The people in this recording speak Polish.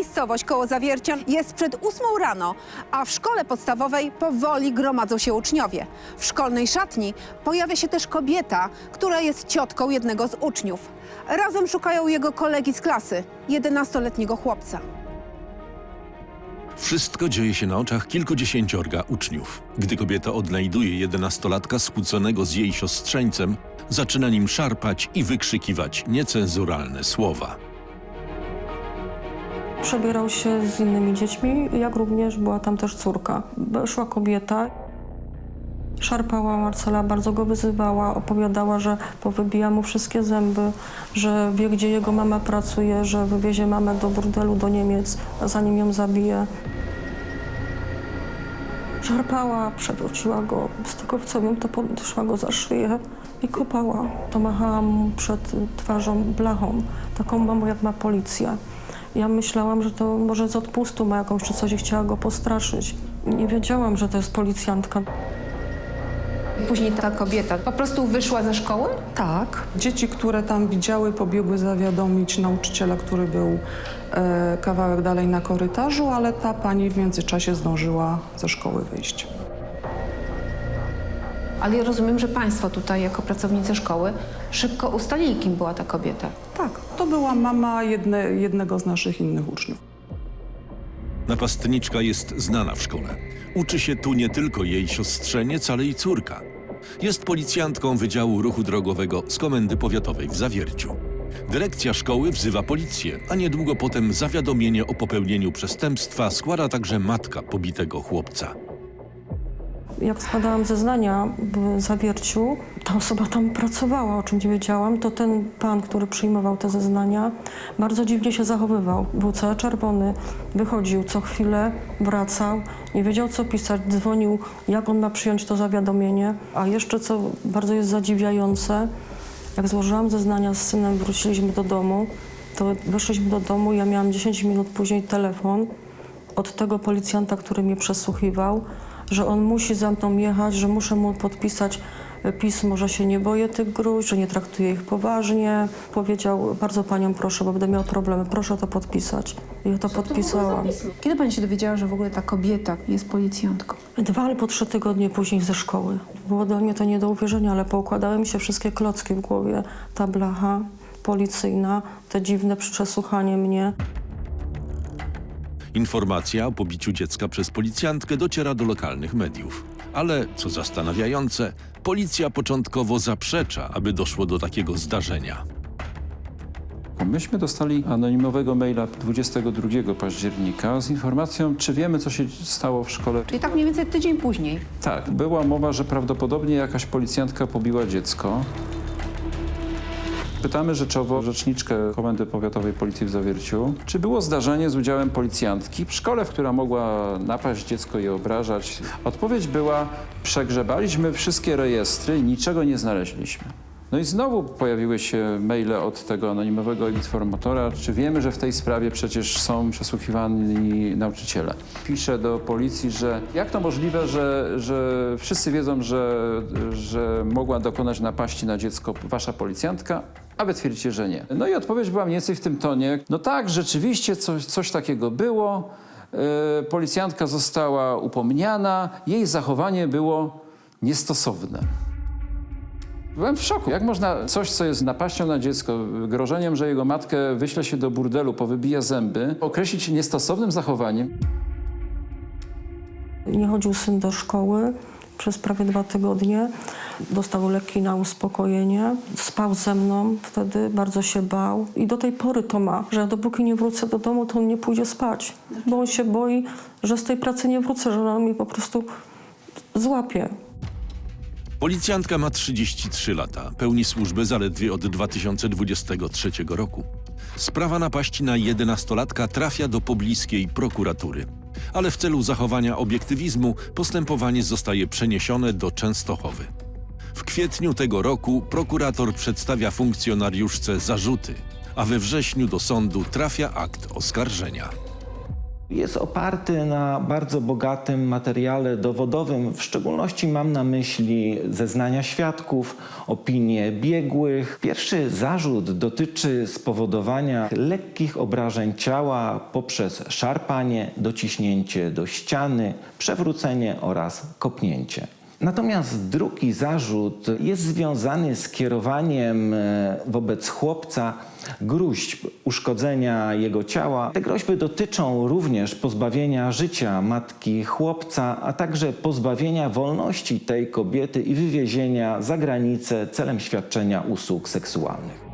miejscowość koło Zawiercia jest przed ósmą rano, a w szkole podstawowej powoli gromadzą się uczniowie. W szkolnej szatni pojawia się też kobieta, która jest ciotką jednego z uczniów. Razem szukają jego kolegi z klasy, 11-letniego chłopca. Wszystko dzieje się na oczach kilkudziesięciorga uczniów. Gdy kobieta odnajduje jedenastolatka skłóconego z jej siostrzeńcem, zaczyna nim szarpać i wykrzykiwać niecenzuralne słowa. Przebierał się z innymi dziećmi, jak również była tam też córka. Szła kobieta, szarpała Marcela, bardzo go wyzywała, opowiadała, że powybija mu wszystkie zęby, że wie, gdzie jego mama pracuje, że wywiezie mamę do burdelu do Niemiec, zanim ją zabije. Szarpała, przewróciła go, z tego co wiem, to podeszła go za szyję i kopała. To machała mu przed twarzą blachą, taką mamą jak ma policja. Ja myślałam, że to może z odpustu ma jakąś czy coś i chciała go postraszyć. Nie wiedziałam, że to jest policjantka. Później ta kobieta po prostu wyszła ze szkoły? Tak. Dzieci, które tam widziały, pobiegły zawiadomić nauczyciela, który był e, kawałek dalej na korytarzu, ale ta pani w międzyczasie zdążyła ze szkoły wyjść. Ale ja rozumiem, że Państwo tutaj, jako pracownicy szkoły, szybko ustalili, kim była ta kobieta. To była mama jedne, jednego z naszych innych uczniów. Napastniczka jest znana w szkole. Uczy się tu nie tylko jej siostrzeniec, ale i córka. Jest policjantką Wydziału Ruchu Drogowego z Komendy Powiatowej w Zawierciu. Dyrekcja szkoły wzywa policję, a niedługo potem zawiadomienie o popełnieniu przestępstwa składa także matka pobitego chłopca. Jak składałam zeznania w Zawierciu, ta osoba tam pracowała, o czym nie wiedziałam, to ten pan, który przyjmował te zeznania, bardzo dziwnie się zachowywał. Był cały czerwony, wychodził co chwilę, wracał, nie wiedział co pisać, dzwonił, jak on ma przyjąć to zawiadomienie. A jeszcze co bardzo jest zadziwiające, jak złożyłam zeznania z synem, wróciliśmy do domu, to weszliśmy do domu, ja miałam 10 minut później telefon od tego policjanta, który mnie przesłuchiwał, że on musi za mną jechać, że muszę mu podpisać e, pismo, że się nie boję tych gruźb, że nie traktuję ich poważnie. Powiedział, bardzo panią proszę, bo będę miał problemy, proszę to podpisać. I ja to podpisałam. Kiedy Pani się dowiedziała, że w ogóle ta kobieta jest policjantką? Dwa albo trzy tygodnie później ze szkoły. Było dla mnie to nie do uwierzenia, ale poukładały mi się wszystkie klocki w głowie. Ta blacha policyjna, te dziwne przesłuchanie mnie. Informacja o pobiciu dziecka przez policjantkę dociera do lokalnych mediów. Ale, co zastanawiające, policja początkowo zaprzecza, aby doszło do takiego zdarzenia. Myśmy dostali anonimowego maila 22 października z informacją, czy wiemy, co się stało w szkole. Czyli tak mniej więcej tydzień później. Tak, była mowa, że prawdopodobnie jakaś policjantka pobiła dziecko. Pytamy rzeczowo rzeczniczkę Komendy Powiatowej Policji w Zawierciu, czy było zdarzenie z udziałem policjantki w szkole, w która mogła napaść dziecko i obrażać. Odpowiedź była, przegrzebaliśmy wszystkie rejestry niczego nie znaleźliśmy. No i znowu pojawiły się maile od tego anonimowego informatora, czy wiemy, że w tej sprawie przecież są przesłuchiwani nauczyciele. Pisze do policji, że jak to możliwe, że, że wszyscy wiedzą, że, że mogła dokonać napaści na dziecko wasza policjantka, a wy twierdzicie, że nie. No i odpowiedź była mniej więcej w tym tonie. No tak, rzeczywiście coś, coś takiego było. Yy, policjantka została upomniana, jej zachowanie było niestosowne. Byłem w szoku. Jak można coś, co jest napaścią na dziecko, grożeniem, że jego matkę wyśle się do burdelu, powybija zęby, określić niestosownym zachowaniem? Nie chodził syn do szkoły przez prawie dwa tygodnie. Dostał leki na uspokojenie. Spał ze mną wtedy, bardzo się bał. I do tej pory to ma, że dopóki nie wrócę do domu, to on nie pójdzie spać. Bo on się boi, że z tej pracy nie wrócę, że ona mi po prostu złapie. Policjantka ma 33 lata, pełni służbę zaledwie od 2023 roku. Sprawa napaści na 11-latka trafia do pobliskiej prokuratury. Ale w celu zachowania obiektywizmu postępowanie zostaje przeniesione do Częstochowy. W kwietniu tego roku prokurator przedstawia funkcjonariuszce zarzuty, a we wrześniu do sądu trafia akt oskarżenia. Jest oparty na bardzo bogatym materiale dowodowym. W szczególności mam na myśli zeznania świadków, opinie biegłych. Pierwszy zarzut dotyczy spowodowania lekkich obrażeń ciała poprzez szarpanie, dociśnięcie do ściany, przewrócenie oraz kopnięcie. Natomiast drugi zarzut jest związany z kierowaniem e, wobec chłopca gruźb uszkodzenia jego ciała. Te groźby dotyczą również pozbawienia życia matki chłopca, a także pozbawienia wolności tej kobiety i wywiezienia za granicę celem świadczenia usług seksualnych.